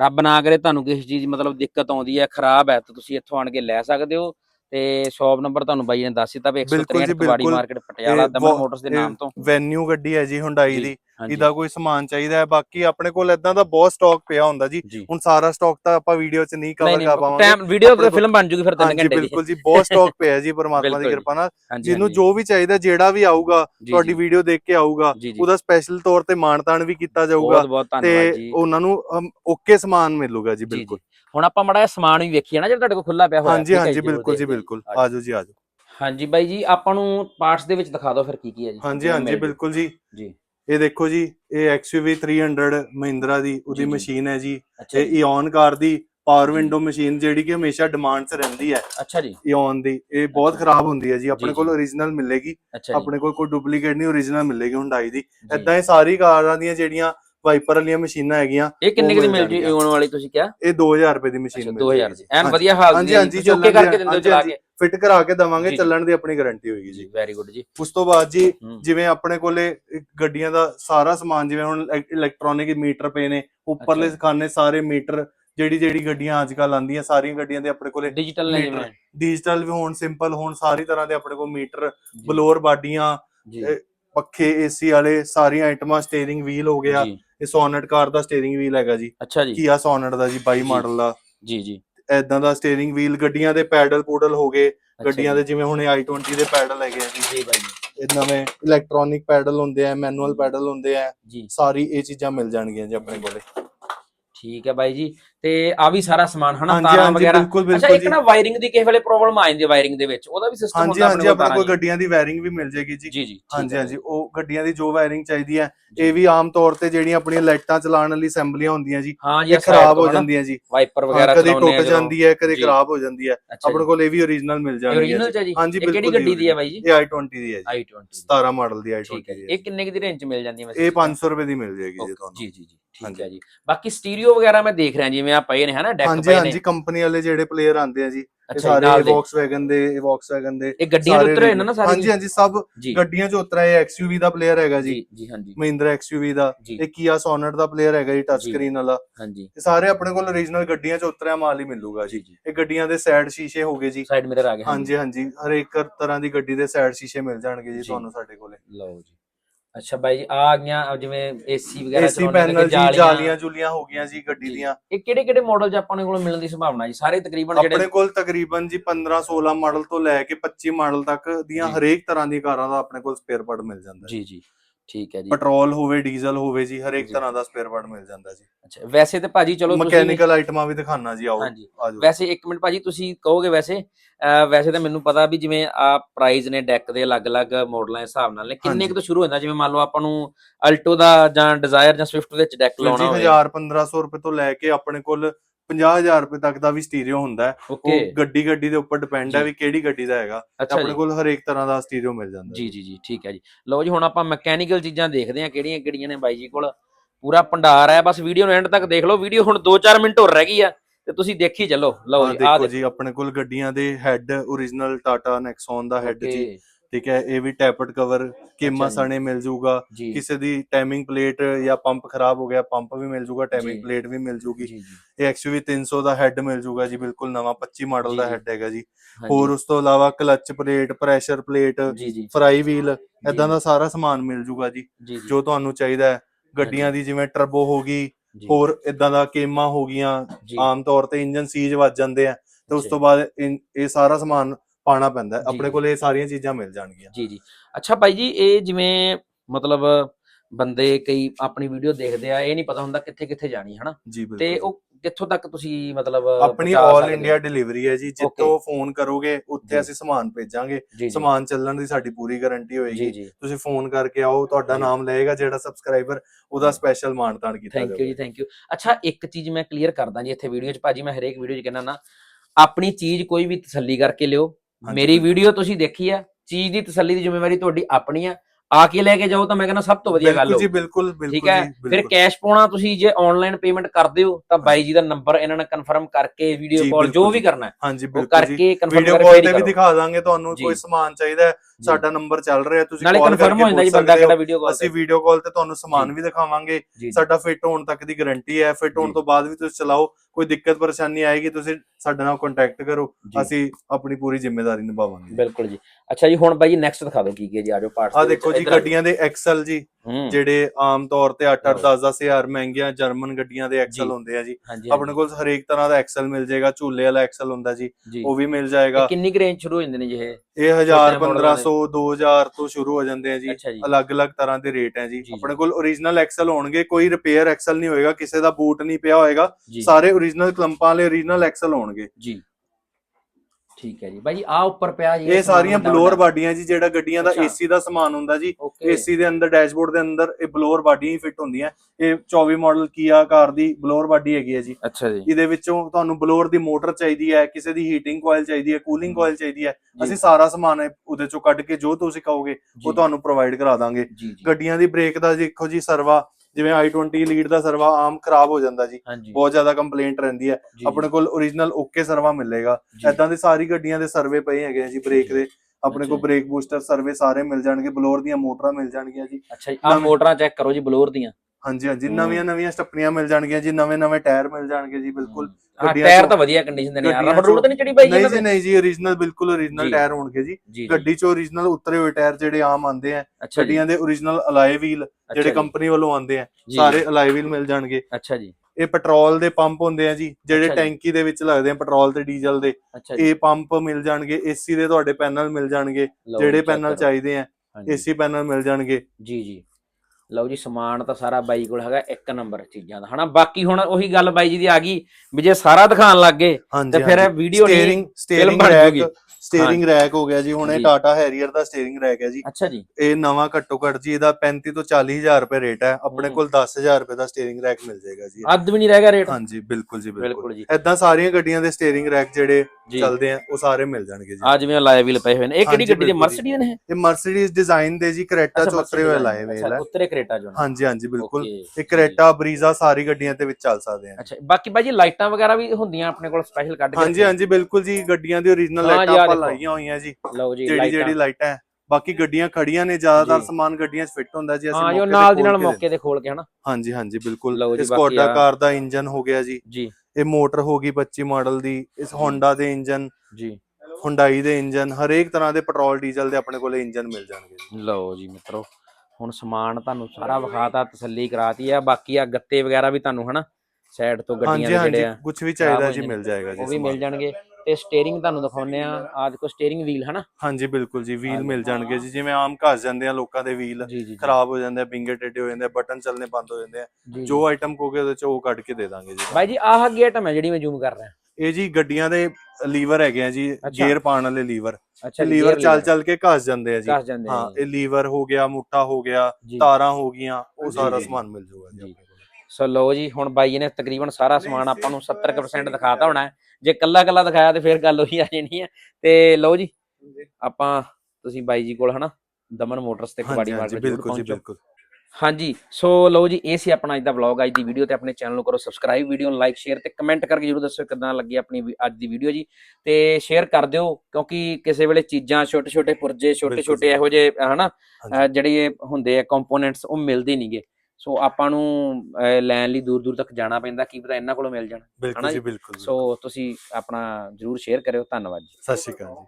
B: ਰੱਬ ਨਾ ਕਰੇ ਤੁਹਾਨੂੰ ਕਿਸੇ ਚੀਜ਼ ਦੀ ਮਤਲਬ ਦਿੱਕਤ ਆਉਂਦੀ ਹੈ ਖਰਾਬ ਹੈ ਤਾਂ ਤੁਸੀਂ ਇੱਥੋਂ ਆਣ ਕੇ ਲੈ ਸਕਦੇ ਹੋ। ਤੇ ਸ਼ਾਪ ਨੰਬਰ ਤੁਹਾਨੂੰ ਬਾਈ ਨੇ ਦੱਸ ਦਿੱਤਾ ਵੀ
A: ਬਿਲਕੁਲ
B: 163
A: ਜੀ,
B: ਕਵਾੜੀ
A: ਬਿਲਕੁਲ।
B: ਮਾਰਕੀਟ ਪਟਿਆਲਾ ਦਮਨ ਮੋਟਰਸ ਦੇ ਨਾਮ ਤੋਂ।
A: ਵੈਨਿਊ ਗੱਡੀ ਹੈ ਜੀ ਹੁੰਡਾਈ ਦੀ। ਇਹਦਾ ਕੋਈ ਸਮਾਨ ਚਾਹੀਦਾ ਹੈ। ਬਾਕੀ ਆਪਣੇ ਕੋਲ ਇਦਾਂ ਦਾ ਬਹੁਤ ਸਟਾਕ ਪਿਆ ਹੁੰਦਾ ਜੀ। ਹੁਣ ਸਾਰਾ ਸਟਾਕ ਤਾਂ ਆਪਾਂ ਵੀਡੀਓ 'ਚ ਨਹੀਂ ਕਵਰ ਕਰ ਪਾਵਾਂਗੇ।
B: ਟਾਈਮ ਵੀਡੀਓ ਤੇ ਫਿਲਮ ਬਣ ਜੂਗੀ ਫਿਰ 3
A: ਹਾਂਜੀ
B: ਘੰਟੇ ਦੀ।
A: ਬਿਲਕੁਲ ਜੀ ਬਹੁਤ ਸਟਾਕ ਪਿਆ ਜੀ ਪਰਮਾਤਮਾ ਦੀ। ਕਿਰਪਾ ਨਾਲ। ਜਿਹਨੂੰ। ਜੋ ਵੀ ਚਾਹੀਦਾ ਜਿਹੜਾ ਵੀ ਆਊਗਾ ਤੁਹਾਡੀ ਵੀਡੀਓ ਦੇਖ ਕੇ ਆਊਗਾ। ਉਹਦਾ ਸਪੈਸ਼ਲ ਤੌਰ ਤੇ ਮਾਨਤਾਨ ਵੀ ਕੀਤਾ ਜਾਊਗਾ ਤੇ ਉਹਨਾਂ ਨੂੰ ਓਕੇ ਸਮਾਨ ਮਿਲੂਗਾ ਜੀ। ਬਿਲਕੁਲ।
B: ਹੁਣ ਆਪਾਂ ਮੜਾ ਸਮਾਨ ਵੀ ਵੇਖੀਏ ਨਾ ਜਿਹੜਾ ਤੁਹਾਡੇ ਕੋਲ ਖੁੱਲਾ ਪਿਆ ਹੋਇਆ।
A: ਹਾਂਜੀ ਹਾਂਜੀ ਬਿਲਕੁਲ ਜੀ। ਬਿਲਕੁਲ। ਆਜੋ ਜੀ ਆਜੋ।
B: ਹਾਂਜੀ ਬਾਈ ਜੀ ਆਪਾਂ ਨੂੰ ਪਾਰਟਸ ਦੇ ਵਿੱਚ ਦਿਖਾ ਦਿਓ ਫਿਰ ਕੀ ਕੀ ਹੈ ਜੀ।
A: ਹਾਂਜੀ ਹਾਂਜੀ। ਬਿਲਕੁਲ ਜੀ।
B: ਜੀ।
A: ਇਹ ਦੇਖੋ ਜੀ ਇਹ XUV 300 ਮਹਿੰਦਰਾ ਦੀ ਉਹਦੀ। ਮਸ਼ੀਨ ਹੈ ਜੀ। ਇਹ ਇਓਨ ਕਾਰ ਦੀ ਪਾਵਰ। ਵਿੰਡੋ ਮਸ਼ੀਨ ਜਿਹੜੀ ਕਿ ਹਮੇਸ਼ਾ ਡਿਮਾਂਡ 'ਚ ਰਹਿੰਦੀ ਹੈ।
B: ਅੱਛਾ ਜੀ।
A: ਇਓਨ ਦੀ ਇਹ ਬਹੁਤ। ਖਰਾਬ ਹੁੰਦੀ ਹੈ ਜੀ। ਆਪਣੇ ਕੋਲ origignal ਮਿਲੇਗੀ। ਆਪਣੇ ਕੋਲ ਕੋਈ ਡੁਪਲੀਕੇਟ ਨਹੀਂ origignal ਮਿਲੇਗੀ ਹੁੰਡਾਈ ਦੀ। ਇਦਾਂ ਇਹ ਸਾਰੀ ਕਾਰਾਂ ਦੀਆਂ ਜਿਹੜੀਆਂ ਵਾਈਪਰ ਵਾਲੀਆਂ ਮਸ਼ੀਨਾਂ ਹੈਗੀਆਂ
B: ਇਹ ਕਿੰਨੇ ਕੁ ਦੀ
A: ਮਿਲ
B: ਜੂ। ਆਉਣ ਵਾਲੀ ਤੁਸੀਂ ਕਿਹਾ
A: ਇਹ 2000 ਰੁਪਏ ਦੀ ਮਸ਼ੀਨ ਮਿਲ
B: 2000 ਦੀ ਐਨ
A: ਹਾਂਜੀ।
B: ਵਧੀਆ ਹਾਲਤ
A: ਹਾਂਜੀ
B: ਦੀ ਹੈ
A: ਹਾਂਜੀ
B: ਤੁਸੀਂ ਓਕੇ ਕਰਕੇ ਦਿੰਦੇ ਹੋ
A: ਹਾਂਜੀ,
B: ਚਲਾ
A: ਹਾਂਜੀ।
B: ਕੇ
A: ਫਿੱਟ ਕਰਾ ਕੇ ਦਵਾਂਗੇ। ਚੱਲਣ ਦੀ ਆਪਣੀ ਗਾਰੰਟੀ ਹੋਏਗੀ
B: ਜੀ ਵੈਰੀ ਗੁੱਡ ਜੀ
A: ਉਸ ਤੋਂ ਬਾਅਦ ਜੀ। ਜਿਵੇਂ ਆਪਣੇ ਕੋਲੇ ਗੱਡੀਆਂ ਦਾ ਸਾਰਾ ਸਮਾਨ ਜਿਵੇਂ ਹੁਣ ਇਲੈਕਟ੍ਰੋਨਿਕ ਮੀਟਰ ਪਏ ਨੇ ਉੱਪਰਲੇ। ਖਾਨੇ ਸਾਰੇ ਮੀਟਰ ਜਿਹੜੀ ਜਿਹੜੀ ਗੱਡੀਆਂ ਅੱਜ ਕੱਲ ਆਂਦੀਆਂ ਸਾਰੀਆਂ ਗੱਡੀਆਂ ਦੇ ਆਪਣੇ ਕੋਲੇ
B: ਡਿਜੀਟਲ ਨੇ ਜਿਵੇਂ
A: ਡਿਜੀਟਲ ਵੀ ਹੋਣ ਸਿੰਪਲ ਹੋਣ ਸਾਰੀ ਤਰ੍ਹਾਂ ਦੇ ਆਪਣੇ ਕੋਲ ਮੀਟਰ ਬਲੋਰ ਬਾਡੀਆਂ ਪੱਖੇ ਏਸੀ ਵਾਲੇ ਸਾਰੀਆਂ ਆਈਟਮਾਂ ਸਟੀਅਰਿੰਗ ਵੀਲ ਹੋ ਗਿਆ
B: ਜੀ।
A: ਇਹ ਸੋਨਟ ਕਾਰ ਦਾ ਸਟੀਅਰਿੰਗ ਵੀਲ ਹੈਗਾ ਜੀ।
B: ਅੱਛਾ ਜੀ।
A: ਕੀਆ ਸੋਨਟ ਦਾ ਜੀ 22
B: ਜੀ।
A: ਮਾਡਲ ਦਾ।
B: ਜੀ ਜੀ।
A: ਐਦਾਂ ਦਾ ਸਟੀਅਰਿੰਗ ਵੀਲ ਗੱਡੀਆਂ ਦੇ ਪੈਡਲ ਪੂਡਲ ਹੋ ਗਏ। ਗੱਡੀਆਂ। ਦੇ ਜਿਵੇਂ ਹੁਣ i20 ਦੇ ਪੈਡਲ ਹੈਗੇ ਆ ਜੀ।
B: ਜੀ ਬਾਈ
A: ਇਹ ਨਵੇਂ ਇਲੈਕਟ੍ਰੋਨਿਕ ਪੈਡਲ ਹੁੰਦੇ ਆ ਮੈਨੂਅਲ ਪੈਡਲ ਹੁੰਦੇ ਆ।
B: ਜੀ।
A: ਸਾਰੀ ਇਹ ਚੀਜ਼ਾਂ ਮਿਲ ਜਾਣਗੀਆਂ ਜੀ ਆਪਣੇ ਕੋਲੇ।
B: ਠੀਕ ਹੈ ਬਾਈ ਜੀ ਤੇ ਆ ਵੀ ਸਾਰਾ ਸਮਾਨ ਹਨਾ ਤਾਰਾਂ ਵਗੈਰਾ।
A: ਬਿਲਕੁਲ
B: ਅੱਛਾ
A: ਬਿਲਕੁਲ
B: ਇੱਕ ਨਾ ਵਾਇਰਿੰਗ ਦੀ ਕਿਸੇ ਵੇਲੇ ਪ੍ਰੋਬਲਮ ਆ ਜਾਂਦੀ ਹੈ ਵਾਇਰਿੰਗ ਦੇ ਵਿੱਚ ਉਹਦਾ ਵੀ ਸਿਸਟਮ ਹੁੰਦਾ
A: ਆਪਣੇ ਕੋਲ
B: ਤਾਰਾਂ
A: ਗੱਡੀਆਂ ਦੀ ਵਾਇਰਿੰਗ ਵੀ ਮਿਲ ਜੇਗੀ ਜੀ।
B: ਜੀ ਜੀ ਠੀਕ
A: ਹਾਂਜੀ ਹਾਂਜੀ ਉਹ ਗੱਡੀਆਂ ਦੀ ਜੋ ਵਾਇਰਿੰਗ ਚਾਹੀਦੀ ਹੈ। ਇਹ ਵੀ ਆਮ ਤੌਰ ਤੇ ਜਿਹੜੀਆਂ ਆਪਣੀਆਂ ਲਾਈਟਾਂ ਚਲਾਉਣ ਵਾਲੀ ਅਸੈਂਬਲੀਆਂ ਹੁੰਦੀਆਂ ਜੀ ਇਹ ਖਰਾਬ ਹੋ ਜਾਂਦੀਆਂ ਜੀ।
B: ਵਾਈਪਰ ਵਗੈਰਾ
A: ਕਦੇ ਟੁੱਟ ਜਾਂਦੀ। ਹੈ ਕਦੇ। ਖਰਾਬ ਹੋ ਜਾਂਦੀ ਹੈ। ਆਪਣੇ ਕੋਲ ਇਹ ਵੀ origignal ਮਿਲ
B: ਚ ਹੈ ਜੀ।
A: ਹਾਂਜੀ,
B: ਇਹ ਕਿਹੜੀ
A: ਬਿਲਕੁਲ
B: ਗੱਡੀ ਦੀ ਹੈ ਬਾਈ ਜੀ?
A: ਇਹ i20 ਦੀ ਹੈ ਜੀ।
B: i20
A: 17 ਮਾਡਲ ਦੀ i20
B: ਠੀਕ ਹੈ ਜੀ।
A: ਦੀ ਹੈ
B: ਇਹ ਕਿੰਨੇ ਕੁ ਦੀ ਰੇਂਜ ਮਿਲ ਜਾਂਦੀ ਹੈ ਵੈਸੇ?
A: ਇਹ 500 ਰੁਪਏ ਦੀ ਮਿਲ ਜਾਏਗੀ ਜੀ ਤੁਹਾਨੂੰ।
B: ਜੀ ਜੀ ਜੀ ਠੀਕ। ਹੈ ਜੀ। ਬਾਕੀ ਸਟੀਰੀਓ ਵਗੈਰਾ ਮੈਂ ਦੇਖ ਰਿਹਾ ਜਿਵੇਂ ਆ ਪਏ ਨੇ ਹਨਾ ਡੈਕ
A: ਹਾਂਜੀ
B: ਪਏ ਨੇ।
A: ਹਾਂਜੀ ਕੰਪਨੀ ਵਾਲੇ ਜਿਹੜੇ ਪਲੇਅਰ ਆਉਂਦੇ ਆ ਜੀ ਇਹ ਸਾਰੇ ਵੌਕਸਵੈਗਨ ਦੇ। ਵੌਕਸਵੈਗਨ ਦੇ
B: ਇਹ ਗੱਡੀਆਂ ਦੇ ਉੱਤਰ ਹੋਏ ਨੇ ਸਾਰੇ?
A: ਹਾਂਜੀ ਹਾਂਜੀ ਸਭ ਗੱਡੀਆਂ ਚ ਉਤਰਾ ਇਹ XUV ਦਾ ਪਲੇਅਰ ਹੈਗਾ ਜੀ।
B: ਜੀ ਹਾਂਜੀ।
A: ਮਹਿੰਦਰਾ XUV ਦਾ ਇਹ ਕੀਆ ਸੋਨਟ ਦਾ ਪਲੇਅਰ ਹੈਗਾ ਜੀ ਟੱਚ। ਸਕਰੀਨ ਵਾਲਾ।
B: ਹਾਂਜੀ।
A: ਇਹ ਸਾਰੇ ਆਪਣੇ ਕੋਲ origignal ਗੱਡੀਆਂ ਚ ਉਤਰਿਆ ਮਾਲ ਹੀ ਮਿਲੂਗਾ ਜੀ। ਇਹ ਗੱਡੀਆਂ ਦੇ ਸਾਈਡ ਸ਼ੀਸ਼ੇ ਹੋਗੇ ਜੀ।
B: ਸਾਈਡ ਮਿਰਰ ਆ ਗਏ।
A: ਹਾਂਜੀ ਹਾਂਜੀ। ਹਰੇਕ ਤਰ੍ਹਾਂ ਦੀ ਗੱਡੀ ਦੇ ਸਾਈਡ ਸ਼ੀਸ਼ੇ ਮਿਲ ਜਾਣਗੇ ਜੀ
B: ਜੀ।
A: ਤੁਹਾਨੂੰ ਸਾਡੇ ਕੋਲੇ।
B: ਲਓ ਜੀ। ਅੱਛਾ ਬਾਈ ਜੀ ਆ ਗਈਆਂ ਜਿਵੇਂ ਏਸੀ ਵਗੈਰਾ
A: ਏਸੀ ਪੈਨਲ ਜੀ ਜਾਲੀਆਂ? ਜੁਲੀਆਂ ਹੋ ਗਈਆਂ ਜੀ ਗੱਡੀ। ਦੀਆਂ।
B: ਇਹ ਕਿਹੜੇ ਕਿਹੜੇ ਮਾਡਲ 'ਚ ਆਪਾਂ ਕੋਲ ਮਿਲਣ ਦੀ ਸੰਭਾਵਨਾ ਜੀ? ਸਾਰੇ ਤਕਰੀਬਨ
A: ਆਪਣੇ
B: ਜਿਹੜੇ
A: ਕੋਲ ਤਕਰੀਬਨ ਜੀ 15 16 ਮਾਡਲ ਤੋਂ ਲੈ ਕੇ 25 ਮਾਡਲ ਤੱਕ ਦੀਆਂ। ਹਰੇਕ ਤਰ੍ਹਾਂ ਦੀ ਕਾਰਾਂ ਦਾ ਆਪਣੇ ਕੋਲ ਸਪੇਅਰ ਪਾਰਟ ਮਿਲ ਜਾਂਦਾ
B: ਜੀ। ਜੀ। ਠੀਕ ਹੈ ਜੀ।
A: ਪੈਟਰੋਲ ਹੋਵੇ ਡੀਜ਼ਲ ਹੋਵੇ ਜੀ ਹਰੇਕ
B: ਜੀ।
A: ਤਰ੍ਹਾਂ ਦਾ ਸਪੇਅਰ ਪਾਰਟ ਮਿਲ ਜਾਂਦਾ ਜੀ।
B: ਅੱਛਾ ਵੈਸੇ ਤੇ ਭਾਜੀ ਚਲੋ ਤੁਸੀਂ
A: ਮਕੈਨੀਕਲ ਆਈਟਮਾਂ ਵੀ ਦਿਖਾਣਾ ਜੀ ਆਓ
B: ਹਾਂਜੀ।
A: ਆਜੋ
B: ਵੈਸੇ ਇੱਕ ਮਿੰਟ ਭਾਜੀ ਤੁਸੀਂ ਕਹੋਗੇ ਵੈਸੇ ਅਹ ਵੈਸੇ ਤਾਂ ਮੈਨੂੰ ਪਤਾ ਵੀ ਜਿਵੇਂ ਆ ਪ੍ਰਾਈਸ ਨੇ ਡੈਕ ਦੇ ਅਲੱਗ-ਅਲੱਗ ਮਾਡਲਾਂ ਦੇ ਹਿਸਾਬ ਨਾਲ ਨੇ ਕਿੰਨੇ
A: ਹਾਂਜੀ।
B: ਕੁ ਤੋਂ ਸ਼ੁਰੂ ਹੋ ਜਾਂਦਾ ਜਿਵੇਂ ਮੰਨ ਲਓ ਆਪਾਂ ਨੂੰ ਅਲਟੋ ਦਾ ਜਾਂ ਡਿਜ਼ਾਇਰ ਜਾਂ ਸਵਿਫਟ ਦੇ ਵਿੱਚ ਡੈਕ ਲਾਉਣਾ ਹੋਵੇ।
A: 1000 1500 ਰੁਪਏ ਤੋਂ ਲੈ ਕੇ ਆਪਣੇ ਕੋਲ 50000 ਰੁਪਏ ਤੱਕ ਦਾ ਵੀ ਸਟੀਰੀਓ ਹੁੰਦਾ ਹੈ। ਉਹ ਗੱਡੀ ਗੱਡੀ ਦੇ ਉੱਪਰ ਡਿਪੈਂਡ ਹੈ
B: ਜੀ।
A: ਵੀ ਕਿਹੜੀ ਗੱਡੀ ਦਾ ਹੈਗਾ। ਤੇ
B: ਅੱਛਾ
A: ਆਪਣੇ
B: ਜੀ।
A: ਕੋਲ ਹਰੇਕ ਤਰ੍ਹਾਂ ਦਾ ਸਟੀਰੀਓ ਮਿਲ ਜਾਂਦਾ
B: ਜੀ ਜੀ ਜੀ ਠੀਕ ਹੈ ਜੀ। ਲਓ ਜੀ ਹੁਣ ਆਪਾਂ ਮਕੈਨੀਕਲ ਚੀਜ਼ਾਂ ਦੇਖਦੇ ਹਾਂ ਕਿਹੜੀਆਂ ਕਿਹੜੀਆਂ ਨੇ ਬਾਈ ਜੀ ਕੋਲ। ਪੂਰਾ ਭੰਡਾਰ ਹੈ ਬਸ ਵੀਡੀਓ ਨੂੰ ਐਂਡ ਤੱਕ ਦੇਖ ਲਓ। ਵੀਡੀਓ ਹੁਣ 2-4 ਮਿੰਟ ਹੋਰ ਰਹਿ ਗਈ ਆ ਤੇ ਤੁਸੀਂ ਦੇਖੀ ਚੱਲੋ। ਲਓ
A: ਆਹ
B: ਜੀ ਆ
A: ਦੇਖੋ ਜੀ ਆਪਣੇ ਕੋਲ ਗੱਡੀਆਂ ਦੇ ਹੈੱਡ origignal ਟਾਟਾ ਨੈਕਸਨ ਦਾ ਹੈੱਡ ਜੀ। ਠੀਕ ਹੈ ਇਹ ਵੀ ਟੈਪਡ ਕਵਰ ਕੇਮਾ। ਸਣੇ ਮਿਲ ਜੂਗਾ। ਕਿਸੇ ਦੀ ਟਾਈਮਿੰਗ ਪਲੇਟ ਜਾਂ ਪੰਪ ਖਰਾਬ ਹੋ ਗਿਆ ਪੰਪ ਵੀ ਮਿਲ ਜੂਗਾ। ਟਾਈਮਿੰਗ ਪਲੇਟ ਵੀ ਮਿਲ ਜੂਗੀ। ਇਹ XUV 300 ਦਾ ਹੈੱਡ ਮਿਲ ਜੂਗਾ ਜੀ ਬਿਲਕੁਲ ਨਵਾਂ 25 ਮਾਡਲ ਦਾ। ਹੈੱਡ ਹੈਗਾ ਜੀ। ਹੋਰ ਉਸ ਤੋਂ ਇਲਾਵਾ clutch plate pressure plate flywheel ਇਦਾਂ ਦਾ ਸਾਰਾ ਸਮਾਨ ਮਿਲ ਜੂਗਾ ਜੀ
B: ਜੀ
A: ਤੁਹਾਨੂੰ ਚਾਹੀਦਾ ਹੈ। ਗੱਡੀਆਂ ਦੀ ਜਿਵੇਂ ਟਰਬੋ ਹੋ ਗਈ ਹੋਰ ਇਦਾਂ ਦਾ ਕੇਮਾਂ ਹੋ ਗਈਆਂ ਆਮ ਤੌਰ ਤੇ ਇੰਜਨ ਸੀਜ ਵੱਜ ਜਾਂਦੇ ਆ। ਤੇ ਉਸ। ਤੋਂ ਬਾਅਦ ਇਹ ਸਾਰਾ ਸਮਾਨ ਪਾਣਾ ਪੈਂਦਾ ਆਪਣੇ। ਕੋਲ ਇਹ ਸਾਰੀਆਂ ਚੀਜ਼ਾਂ ਮਿਲ ਜਾਣਗੀਆਂ।
B: ਜੀ ਜੀ। ਅੱਛਾ ਭਾਈ ਜੀ ਇਹ ਜਿਵੇਂ ਮਤਲਬ ਬੰਦੇ ਕਈ ਆਪਣੀ ਵੀਡੀਓ ਦੇਖਦੇ ਆ ਇਹ ਨਹੀਂ ਪਤਾ ਹੁੰਦਾ ਕਿੱਥੇ ਕਿੱਥੇ ਜਾਣੀ ਹਨਾ?
A: ਜੀ ਬਿਲਕੁਲ।
B: ਤੇ ਉਹ ਕਿੱਥੋਂ ਤੱਕ ਤੁਸੀਂ ਮਤਲਬ
A: ਆਪਣੀ 올 ਇੰਡੀਆ? ਡਿਲੀਵਰੀ ਹੈ? ਜੀ। ਜਿੱਥੋਂ ਫੋਨ ਕਰੋਗੇ। ਉੱਥੇ ਅਸੀਂ ਸਮਾਨ ਭੇਜਾਂਗੇ। ਸਮਾਨ ਚੱਲਣ ਦੀ ਸਾਡੀ ਪੂਰੀ ਗਾਰੰਟੀ ਹੋਏਗੀ। ਤੁਸੀਂ ਫੋਨ ਕਰਕੇ ਆਓ ਤੁਹਾਡਾ। ਨਾਮ ਲਏਗਾ ਜਿਹੜਾ ਸਬਸਕ੍ਰਾਈਬਰ ਉਹਦਾ। ਸਪੈਸ਼ਲ ਮਾਨਤਾਨ ਕੀਤਾ
B: ਥੈਂਕ ਯੂ ਜੀ ਥੈਂਕ ਯੂ ਅੱਛਾ ਇੱਕ ਚੀਜ਼ ਮੈਂ ਕਲੀਅਰ ਕਰਦਾ ਜੀ ਇੱਥੇ ਵੀਡੀਓ 'ਚ। ਭਾਜੀ ਮੈਂ ਹਰੇਕ ਵੀਡੀਓ 'ਚ ਕਹਿੰਦਾ ਨਾ ਆਪਣੀ ਚੀਜ਼ ਕੋਈ ਵੀ ਤਸੱਲੀ ਕਰਕੇ ਲਿਓ। ਮੇਰੀ। ਵੀਡੀਓ ਤੁਸੀਂ ਦੇਖੀ ਆ ਚੀਜ਼ ਦੀ ਤਸੱਲੀ ਦੀ ਜ਼ਿੰਮੇਵਾਰੀ ਤੁਹਾਡੀ ਆਪਣੀ ਆ ਆ ਕੇ ਲੈ ਕੇ ਜਾਓ ਤਾਂ ਮੈਂ ਕਹਿੰਦਾ ਸਭ ਤੋਂ ਵਧੀਆ ਗੱਲ
A: ਬਿਲਕੁਲ ਜੀ
B: ਹੋ
A: ਬਿਲਕੁਲ ਬਿਲਕੁਲ
B: ਠੀਕ ਹੈ ਫਿਰ। ਕੈਸ਼ ਪਾਉਣਾ ਤੁਸੀਂ ਜੇ ਆਨਲਾਈਨ ਪੇਮੈਂਟ ਕਰਦੇ ਹੋ ਤਾਂ ਬਾਈ ਜੀ ਦਾ ਨੰਬਰ ਇਹਨਾਂ ਨਾਲ ਕਨਫਰਮ ਕਰਕੇ ਵੀਡੀਓ ਕਾਲ ਜੋ ਵੀ। ਕਰਨਾ ਹੈ
A: ਹਾਂਜੀ ਬਿਲਕੁਲ
B: ਕਰਕੇ ਕਨਫਰਮ
A: ਵੀਡੀਓ
B: ਕਰਕੇ
A: ਕਾਲ
B: ਫਿਰ
A: ਤੇ
B: ਹੀ
A: ਵੀ ਦਿਖਾ ਦਾਂਗੇ ਤੁਹਾਨੂੰ। ਕੋਈ ਸਮਾਨ ਚਾਹੀਦਾ ਹੈ। ਸਾਡਾ ਨੰਬਰ ਚੱਲ ਰਿਹਾ ਤੁਸੀਂ
B: ਨਾਲੇ ਕਨਫਰਮ ਹੋ ਜਾਂਦਾ ਜੀ ਬੰਦਾ ਕਿਹੜਾ। ਵੀਡੀਓ ਕਾਲ
A: ਅਸੀਂ ਵੀਡੀਓ ਕਾਲ ਤੇ ਤੁਹਾਨੂੰ ਸਮਾਨ। ਵੀ ਦਿਖਾਵਾਂਗੇ। ਸਾਡਾ ਫਿੱਟ ਹੋਣ ਤੱਕ ਦੀ ਗਾਰੰਟੀ ਹੈ। ਫਿੱਟ ਹੋਣ। ਤੋਂ ਬਾਅਦ ਵੀ ਤੁਸੀਂ ਚਲਾਓ। ਕੋਈ ਦਿੱਕਤ ਪਰੇਸ਼ਾਨੀ ਆਏਗੀ ਤੁਸੀਂ ਸਾਡੇ ਨਾਲ ਕੰਟੈਕਟ ਕਰੋ। ਅਸੀਂ ਆਪਣੀ ਪੂਰੀ ਜ਼ਿੰਮੇਵਾਰੀ ਨਿਭਾਵਾਂਗੇ।
B: ਬਿਲਕੁਲ ਜੀ। ਅੱਛਾ ਜੀ ਹੁਣ ਬਾਈ ਜੀ ਨੈਕਸਟ ਦਿਖਾ ਦਿਓ ਕੀ ਕੀ ਹੈ ਜੀ ਆਜੋ ਪਾਰਟਸ
A: ਆ ਦੇਖੋ ਜੀ ਗੱਡੀਆਂ ਦੇ ਐਕਸਲ ਜੀ ਜਿਹੜੇ ਆਮ ਤੌਰ ਤੇ 8 8
B: ਲਓ।
A: 10 ਹਜ਼ਾਰ ਮਹਿੰਗੀਆਂ ਜਰਮਨ ਗੱਡੀਆਂ ਦੇ ਐਕਸਲ। ਹੁੰਦੇ ਆ ਜੀ। ਆਪਣੇ ਕੋਲ ਹਰੇਕ ਤਰ੍ਹਾਂ ਦਾ ਐਕਸਲ ਮਿਲ ਜਾਏਗਾ। ਝੂਲੇ ਵਾਲਾ ਐਕਸਲ ਹੁੰਦਾ ਜੀ ਉਹ ਵੀ ਮਿਲ ਜਾਏਗਾ।
B: ਕਿੰਨੀ ਕੁ ਰੇਂਜ ਸ਼ੁਰੂ ਹੋ ਜਾਂਦੇ ਨੇ ਜੀ ਇਹ?
A: ਇਹ 1000
B: ਛੋਟੇ ਮਾਡਲਾਂ ਦੇ।
A: 1500 2000 ਤੋਂ ਸ਼ੁਰੂ ਹੋ ਜਾਂਦੇ ਆ ਜੀ। ਅਲੱਗ-ਅਲੱਗ ਤਰ੍ਹਾਂ ਦੇ ਰੇਟ ਹੈ ਜੀ। ਆਪਣੇ ਕੋਲ origignal ਐਕਸਲ ਹੋਣਗੇ ਕੋਈ ਰਿਪੇਅਰ ਐਕਸਲ ਨਹੀਂ ਹੋਏਗਾ ਕਿਸੇ ਦਾ ਬੂਟ ਨਹੀਂ ਪਿਆ ਹੋਏਗਾ। ਸਾਰੇ origignal ਕਲੰਪਾਂ ਵਾਲੇ origignal ਐਕਸਲ ਹੋਣਗੇ।
B: ਜੀ। ਠੀਕ ਹੈ ਜੀ। ਬਾਈ ਆ ਉੱਪਰ ਪਿਆ ਜੀ
A: ਇਹ ਸਾਰੀਆਂ ਬਲੋਰ ਬਾਡੀਆਂ ਜੀ ਜਿਹੜਾ ਗੱਡੀਆਂ ਦਾ। ਏਸੀ ਦਾ ਸਮਾਨ ਹੁੰਦਾ ਜੀ ਏਸੀ ਦੇ ਅੰਦਰ ਡੈਸ਼ਬੋਰਡ ਦੇ ਅੰਦਰ ਇਹ ਬਲੋਰ ਬਾਡੀਆਂ ਹੀ ਫਿੱਟ ਹੁੰਦੀਆਂ। ਇਹ 24 ਮਾਡਲ ਕੀਆ ਕਾਰ ਦੀ ਬਲੋਰ ਬਾਡੀ ਹੈਗੀ ਹੈ ਜੀ।
B: ਅੱਛਾ ਜੀ।
A: ਇਹਦੇ ਵਿੱਚੋਂ ਤੁਹਾਨੂੰ ਬਲੋਰ ਦੀ ਮੋਟਰ ਚਾਹੀਦੀ ਹੈ ਕਿਸੇ ਦੀ ਹੀਟਿੰਗ ਕੋਇਲ ਚਾਹੀਦੀ ਹੈ ਕੂਲਿੰਗ। ਕੋਇਲ ਚਾਹੀਦੀ ਹੈ। ਅਸੀਂ ਸਾਰਾ ਸਮਾਨ ਉਹਦੇ ਚੋਂ ਕੱਢ ਕੇ ਜੋ ਤੁਸੀਂ ਕਹੋਗੇ ਉਹ ਤੁਹਾਨੂੰ ਪ੍ਰੋਵਾਈਡ ਕਰਾ ਦਾਂਗੇ। ਗੱਡੀਆਂ ਦੀ ਬ੍ਰੇਕ ਦਾ ਦੇਖੋ ਜੀ ਸਰਵਾ ਜਿਵੇਂ i20 ਲੀਡ ਦਾ ਸਰਵਾ ਆਮ ਖਰਾਬ ਹੋ ਜਾਂਦਾ ਜੀ। ਬਹੁਤ ਜ਼ਿਆਦਾ ਕੰਪਲੇਂਟ ਰਹਿੰਦੀ ਹੈ। ਆਪਣੇ ਕੋਲ origignal ਓਕੇ ਸਰਵਾ ਮਿਲੇਗਾ। ਐਦਾਂ ਦੀ ਸਾਰੀ ਗੱਡੀਆਂ ਦੇ ਸਰਵੇ ਪਏ ਹੈਗੇ ਜੀ ਬ੍ਰੇਕ ਦੇ। ਆਪਣੇ ਕੋਲ। ਬ੍ਰੇਕ ਬੂਸਟਰ ਸਰਵੇ ਸਾਰੇ ਮਿਲ ਜਾਣਗੇ। ਬਲੋਰ ਦੀਆਂ ਮੋਟਰਾਂ ਮਿਲ ਜਾਣਗੀਆਂ ਜੀ।
B: ਅੱਛਾ ਜੀ ਆ ਮੋਟਰਾਂ ਚੈੱਕ ਕਰੋ ਜੀ ਬਲੋਰ ਦੀਆਂ।
A: ਹਾਂਜੀ ਹਾਂਜੀ। ਨਵੀਆਂ ਨਵੀਆਂ ਸਟੱਪਨੀਆਂ ਮਿਲ ਜਾਣਗੀਆਂ ਜੀ ਨਵੇਂ ਨਵੇਂ ਟਾਇਰ ਮਿਲ ਜਾਣਗੇ ਜੀ ਬਿਲਕੁਲ।
B: ਹਾਂ। ਟਾਇਰ ਤਾਂ ਵਧੀਆ ਕੰਡੀਸ਼ਨ ਦੇ ਨੇ ਯਾਰ। ਰਬੜ ਰੂੜ ਤਾਂ ਨਹੀਂ ਚੜੀ ਬਾਈ ਜੀ
A: ਨਹੀਂ ਜੀ
B: ਦੇ?
A: ਨਹੀਂ ਜੀ origignal ਬਿਲਕੁਲ origignal। ਟਾਇਰ ਹੋਣਗੇ ਜੀ। ਗੱਡੀ 'ਚ origignal ਉਤਰੇ ਹੋਏ ਟਾਇਰ ਜਿਹੜੇ ਆਮ ਆਉਂਦੇ ਆ ਗੱਡੀਆਂ ਦੇ origignal ਅਲਾਈ ਵੀਲ ਜਿਹੜੇ ਕੰਪਨੀ ਵੱਲੋਂ ਆਉਂਦੇ ਆ ਸਾਰੇ ਅਲਾਈ ਵੀਲ ਮਿਲ ਜਾਣਗੇ।
B: ਅੱਛਾ ਜੀ।
A: ਇਹ ਪੈਟਰੋਲ ਦੇ ਪੰਪ ਹੁੰਦੇ ਆ ਜੀ ਜਿਹੜੇ। ਟੈਂਕੀ ਦੇ ਵਿੱਚ ਲੱਗਦੇ ਆ ਪੈਟਰੋਲ ਤੇ ਡੀਜ਼ਲ ਦੇ। ਇਹ ਪੰਪ ਮਿਲ ਜਾਣਗੇ ਏਸੀ ਦੇ ਤੁਹਾਡੇ ਪੈਨਲ ਮਿਲ ਜਾਣਗੇ ਜਿਹੜੇ ਪੈਨਲ। ਚਾਹੀਦੇ ਆ ਏਸੀ ਪੈਨਲ ਮਿਲ ਜਾਣਗੇ।
B: ਜੀ ਜੀ। ਲਓ ਜੀ ਸਮਾਨ ਤਾਂ ਸਾਰਾ ਬਾਈ ਕੋਲ ਹੈਗਾ ਇੱਕ ਨੰਬਰ ਚੀਜ਼ਾਂ ਦਾ। ਹਨਾ ਬਾਕੀ ਹੁਣ ਉਹੀ ਗੱਲ ਬਾਈ ਜੀ ਦੀ ਆ ਗਈ ਵੀ ਜੇ ਸਾਰਾ ਦਿਖਾਣ ਲੱਗ ਗਏ ਤੇ ਫਿਰ ਵੀਡੀਓ
A: ਸਟੀਅਰਿੰਗ
B: ਬਣ
A: ਰੈਕ। ਸਟੀਅਰਿੰਗ ਰੈਕ ਹੋ ਗਿਆ ਜੀ ਹੁਣ ਇਹ। ਟਾਟਾ ਹੈਰੀਅਰ ਦਾ ਸਟੀਅਰਿੰਗ ਰੈਕ ਹੈ ਜੀ।
B: ਅੱਛਾ ਜੀ।
A: ਇਹ ਨਵਾਂ ਘੱਟੋ ਘੱਟ ਜੀ ਇਹਦਾ 35 ਤੋਂ 40 ਹਜ਼ਾਰ ਰੁਪਏ ਰੇਟ ਹੈ। ਆਪਣੇ। ਕੋਲ 10000 ਰੁਪਏ ਦਾ ਸਟੀਅਰਿੰਗ ਰੈਕ ਮਿਲ ਜਾਏਗਾ ਜੀ।
B: ਅੱਧ ਵੀ ਨਹੀਂ ਰਹਿ ਗਿਆ ਰੇਟ
A: ਹਾਂਜੀ ਬਿਲਕੁਲ ਜੀ ਬਿਲਕੁਲ। ਏਦਾਂ ਸਾਰੀਆਂ ਗੱਡੀਆਂ ਦੇ ਸਟੀਅਰਿੰਗ ਰੈਕ ਜਿਹੜੇ ਚੱਲਦੇ ਆ ਉਹ ਸਾਰੇ ਮਿਲ ਜਾਣਗੇ ਜੀ।
B: ਆ ਜਿਵੇਂ ਲਾਏ ਵੀਲ ਪਏ ਹੋਏ ਨੇ। ਇਹ ਕਿਹੜੀ ਗੱਡੀ ਦੇ। ਮਰਸੀਡੀਜ਼ ਨੇ ਇਹ?
A: ਮਰਸੀਡੀਜ਼ ਡਿਜ਼ਾਈਨ ਦੇ ਜੀ ਕਰੇਟਾ
B: ਅੱਛਾ,
A: ਚ ਉਤਰੇ ਹੋਏ ਲਾਏ ਹੋਏ ਹੈ।
B: ਉੱਤਰੇ ਕਰੇਟਾ ਜੋ
A: ਹਾਂਜੀ ਹਾਂਜੀ ਬਿਲਕੁਲ। ਇਹ ਕਰੇਟਾ ਬਰੀਜ਼ਾ ਸਾਰੀ ਗੱਡੀਆਂ ਤੇ ਵਿੱਚ ਚੱਲ ਸਕਦੇ ਆ।
B: ਅੱਛਾ ਬਾਕੀ ਬਾਈ ਜੀ ਲਾਈਟਾਂ ਵਗੈਰਾ ਵੀ ਹੁੰਦੀਆਂ ਆਪਣੇ ਕੋਲ ਸਪੈਸ਼ਲ ਕੱਢ ਕੇ
A: ਹਾਂਜੀ ਹਾਂਜੀ ਬਿਲਕੁਲ ਜੀ ਗੱਡੀਆਂ ਦੀ
B: ਜੀ,
A: ਲਾਈਟਾਂ ਆਪਾਂ। ਲਾਈਆਂ ਹੋਈਆਂ ਜੀ।
B: ਲਓ ਜੀ
A: ਜਿਹੜੀ ਜਿਹੜੀ
B: ਲਾਈਟਾਂ।
A: ਬਾਕੀ ਗੱਡੀਆਂ ਖੜੀਆਂ ਨੇ ਜ਼ਿਆਦਾਤਰ। ਸਮਾਨ ਗੱਡੀਆਂ 'ਚ ਫਿੱਟ ਹੁੰਦਾ ਜੀ ਅਸੀਂ
B: ਹਾਂ ਜੋ ਨਾਲ ਦੀ ਨਾਲ ਮੌਕੇ ਤੇ ਖੋਲ ਕੇ ਹਨਾ।
A: ਹਾਂਜੀ ਹਾਂਜੀ ਬਿਲਕੁਲ। ਸਕੋਡਾ ਕਾਰ ਦਾ ਇੰਜਨ ਹੋ ਗਿਆ ਜੀ।
B: ਜੀ।
A: ਇਹ ਮੋਟਰ ਹੋ ਗਈ 25 ਮਾਡਲ ਦੀ ਇਸ ਹੋਂਡਾ ਦੇ ਇੰਜਨ।
B: ਜੀ।
A: ਹੁੰਡਾਈ ਦੇ ਇੰਜਨ। ਹਰੇਕ ਤਰ੍ਹਾਂ ਦੇ ਪੈਟਰੋਲ ਡੀਜ਼ਲ ਦੇ ਆਪਣੇ ਕੋਲੇ ਇੰਜਨ ਮਿਲ ਜਾਣਗੇ।
B: ਲਓ ਜੀ ਮਿੱਤਰੋ। ਹੁਣ ਸਮਾਨ ਤੁਹਾਨੂੰ ਸਾਰਾ ਵਿਖਾਤਾ ਤਸੱਲੀ ਕਰਾਤੀ ਆ ਬਾਕੀ ਆ ਗੱਤੇ ਵਗੈਰਾ ਵੀ ਤੁਹਾਨੂੰ ਹਨਾ ਸਾਈਡ ਤੋਂ ਗੱਡੀਆਂ ਦੇ ਜਿਹੜੇ ਆ
A: ਕੁਝ ਵੀ ਚਾਹੀਦਾ ਜੀ। ਮਿਲ ਜਾਏਗਾ ਜੀ
B: ਉਹ ਵੀ ਮਿਲ। ਜਾਣਗੇ। ਤੇ ਸਟੀਅਰਿੰਗ ਤੁਹਾਨੂੰ ਦਿਖਾਉਨੇ ਆ ਆਹ ਦੇਖੋ ਸਟੀਅਰਿੰਗ ਵੀਲ ਹਨਾ।
A: ਹਾਂਜੀ ਬਿਲਕੁਲ ਜੀ ਵੀਲ। ਮਿਲ ਜਾਣਗੇ ਜੀ ਜਿਵੇਂ ਆਮ ਘਸ ਜਾਂਦੇ ਆ ਲੋਕਾਂ ਦੇ ਵੀਲ ਖਰਾਬ ਹੋ ਜਾਂਦੇ ਆ ਪਿੰਗੇ ਟੇਢੇ ਹੋ ਜਾਂਦੇ ਆ ਬਟਨ ਚੱਲਨੇ ਬੰਦ ਹੋ ਜਾਂਦੇ ਆ।
B: ਜੀ
A: ਆਈਟਮ ਕਹੋਗੇ ਉਹਦੇ ਚ ਉਹ ਕੱਢ ਕੇ ਦੇ ਦਾਂਗੇ ਜੀ।
B: ਬਾਈ ਜੀ ਆਹ ਅੱਗੇ ਆਈਟਮ ਹੈ ਜਿਹੜੀ ਮੈਂ ਜ਼ੂਮ ਕਰ ਰਿਹਾ।
A: ਇਹ ਜੀ ਗੱਡੀਆਂ ਦੇ ਲੀਵਰ ਹੈਗੇ ਆ ਜੀ। ਗੇਅਰ ਪਾਉਣ ਵਾਲੇ ਲੀਵਰ।
B: ਅੱਛਾ
A: ਲੀਵਰ ਚੱਲ ਚੱਲ ਕੇ ਘਸ ਜਾਂਦੇ ਆ ਜੀ।
B: ਘਸ ਜਾਂਦੇ
A: ਹਾਂ ਇਹ ਲੀਵਰ ਹੋ ਗਿਆ ਮੁੱਠਾ ਹੋ ਗਿਆ ਤਾਰਾਂ ਹੋ ਗਈਆਂ ਉਹ ਸਾਰਾ। ਸਮਾਨ ਮਿਲ ਜਾਊਗਾ ਜੀ
B: ਜੀ।
A: ਆਪਣੇ ਕੋਲ।
B: ਸੋ ਲਓ ਜੀ ਹੁਣ ਬਾਈ ਨੇ ਤਕਰੀਬਨ ਸਾਰਾ ਸਮਾਨ ਆਪਾਂ ਨੂੰ 70% ਦਿਖਾਤਾ ਹੋਣਾ। ਜੇ ਕੱਲਾ ਕੱਲਾ ਦਿਖਾਇਆ ਤੇ ਫਿਰ ਗੱਲ ਉਹੀ ਆ ਜਾਣੀ ਹੈ ਤੇ ਲਓ ਜੀ ਆਪਾਂ ਤੁਸੀਂ ਬਾਈ ਜੀ ਕੋਲ ਹਨਾ ਦਮਨ ਮੋਟਰਸ ਤੇ ਕਬਾੜੀ ਮਾਰਕੀਟ
A: ਬਿਲਕੁਲ ਜੀ ਬਿਲਕੁਲ।
B: ਹਾਂਜੀ ਸੋ ਲਓ ਜੀ ਇਹ ਸੀ ਆਪਣਾ ਅੱਜ ਦਾ ਵਲੌਗ ਅੱਜ ਦੀ ਵੀਡੀਓ ਤੇ ਆਪਣੇ ਚੈਨਲ ਨੂੰ ਕਰੋ ਸਬਸਕ੍ਰਾਈਬ ਵੀਡੀਓ ਨੂੰ ਲਾਈਕ ਸ਼ੇਅਰ ਤੇ ਕਮੈਂਟ ਕਰਕੇ ਜਰੂਰ ਦੱਸੋ ਕਿਦਾਂ ਲੱਗੀ ਆਪਣੀ ਅੱਜ ਦੀ ਵੀਡੀਓ ਜੀ। ਤੇ ਸ਼ੇਅਰ ਕਰ ਦਿਓ ਕਿਉਂਕਿ ਕਿਸੇ ਵੇਲੇ ਚੀਜ਼ਾਂ ਛੋਟੇ ਛੋਟੇ ਪੁਰਜੇ ਛੋਟੇ ਛੋਟੇ। ਇਹੋ ਜਿਹੇ ਹਨਾ ਜਿਹੜੇ ਹੁੰਦੇ ਆ ਕੰਪੋਨੈਂਟਸ ਉਹ ਮਿਲਦੇ ਨਹੀਂਗੇ ਸੋ ਆਪਾਂ ਨੂੰ ਲੈਣ ਲਈ ਦੂਰ ਦੂਰ ਤੱਕ ਜਾਣਾ ਪੈਂਦਾ ਕੀ ਪਤਾ ਇਹਨਾਂ ਕੋਲੋਂ ਮਿਲ ਜਾਣ। ਹਨਾ ਸੋ ਤੁਸੀਂ ਆਪਣਾ ਜਰੂਰ ਸ਼ੇਅਰ ਕਰਿਓ। ਧੰਨਵਾਦ ਜੀ।
A: ਸਤਿ ਸ਼੍ਰੀ ਅਕਾਲ ਜੀ।